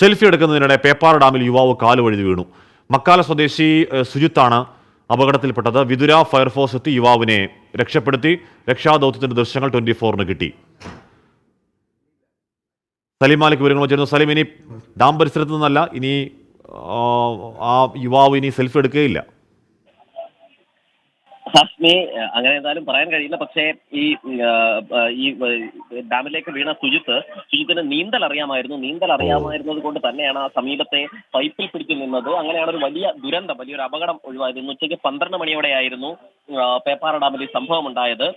Selfie എടുക്കുന്നതിനിടെ Peppara ഡാമിൽ യുവാവ് കാൽ വഴുതി വീണു. മക്കാല സ്വദേശി സുജിത്താണ് അപകടത്തിൽപ്പെട്ടത്. വിതുര ഫയർഫോഴ്സ് എത്തി യുവാവിനെ രക്ഷപ്പെടുത്തി. രക്ഷാദൗത്യത്തിന്റെ ദൃശ്യങ്ങൾ ട്വന്റി ഫോറിന് കിട്ടി. സലീം മാലിക് വിവരങ്ങൾ ചേരുന്നു. സലീം ഇനി ഡാം പരിസരത്ത് നിന്നല്ല ഇനി ആ യുവാവ് ഇനി സെൽഫി എടുക്കുകയില്ല. ഹാഷ്മി അങ്ങനെ എന്തായാലും പറയാൻ കഴിയില്ല. പക്ഷേ ഈ ഈ ഡാമിലേക്ക് വീണ സുജിത്ത് സുജിത്തിന് നീന്തൽ അറിയാമായിരുന്നു. നീന്തൽ അറിയാമായിരുന്നത് കൊണ്ട് തന്നെയാണ് ആ സമീപത്തെ പൈപ്പിൽ പിടിച്ചു നിന്നത്. അങ്ങനെയാണ് ഒരു വലിയ ദുരന്തം വലിയൊരു അപകടം ഒഴിവായത് ഇന്ന് ഉച്ചയ്ക്ക് പന്ത്രണ്ട് മണിയോടെയായിരുന്നു പേപ്പാറ ഡാമിൽ ഈ സംഭവം ഉണ്ടായത്.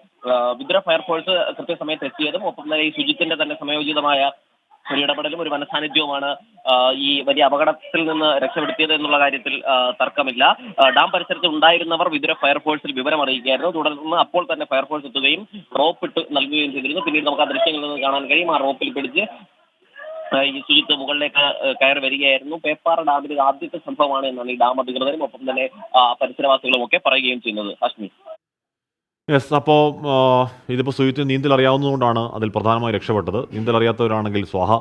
വിദ്ര ഫയർഫോഴ്സ് കൃത്യസമയത്ത് എത്തിയതും ഒപ്പം തന്നെ ഈ സുജിത്തിന്റെ തന്നെ സമയോചിതമായ ഒരു ഇടപെടലും ഒരു മനസാന്നിധ്യവുമാണ് ഈ വലിയ അപകടത്തിൽ നിന്ന് രക്ഷപ്പെടുത്തിയത് എന്നുള്ള കാര്യത്തിൽ തർക്കമില്ല. ഡാം പരിസരത്ത് ഉണ്ടായിരുന്നവർ വിതുര ഫയർഫോഴ്സിൽ വിവരം അറിയിക്കുകയായിരുന്നു തുടർന്ന് അപ്പോൾ തന്നെ ഫയർഫോഴ്സ് എത്തുകയും റോപ്പ് ഇട്ട് നൽകുകയും ചെയ്തിരുന്നു. പിന്നീട് നമുക്ക് ആ ദൃശ്യങ്ങളിൽ നിന്ന് കാണാൻ കഴിയും. ആ റോപ്പിൽ പിടിച്ച് ഈ സുജിത്ത് മുകളിലേക്ക് കയറി വരികയായിരുന്നു. പേപ്പാറ ഡാമിൽ ആദ്യത്തെ സംഭവമാണ് എന്നാണ് ഈ ഡാം അധികൃതരും ഒപ്പം തന്നെ പരിസരവാസികളും ഒക്കെ പറയുകയും ചെയ്യുന്നത്. അശ്മി യെസ് അപ്പോൾ ഇതിപ്പോൾ സുജിത്തിന് നീന്തൽ അറിയാവുന്നതുകൊണ്ടാണ് അതിൽ പ്രധാനമായി രക്ഷപ്പെട്ടത്. നീന്തൽ അറിയാത്തവരാണെങ്കിൽ സ്വാഹ.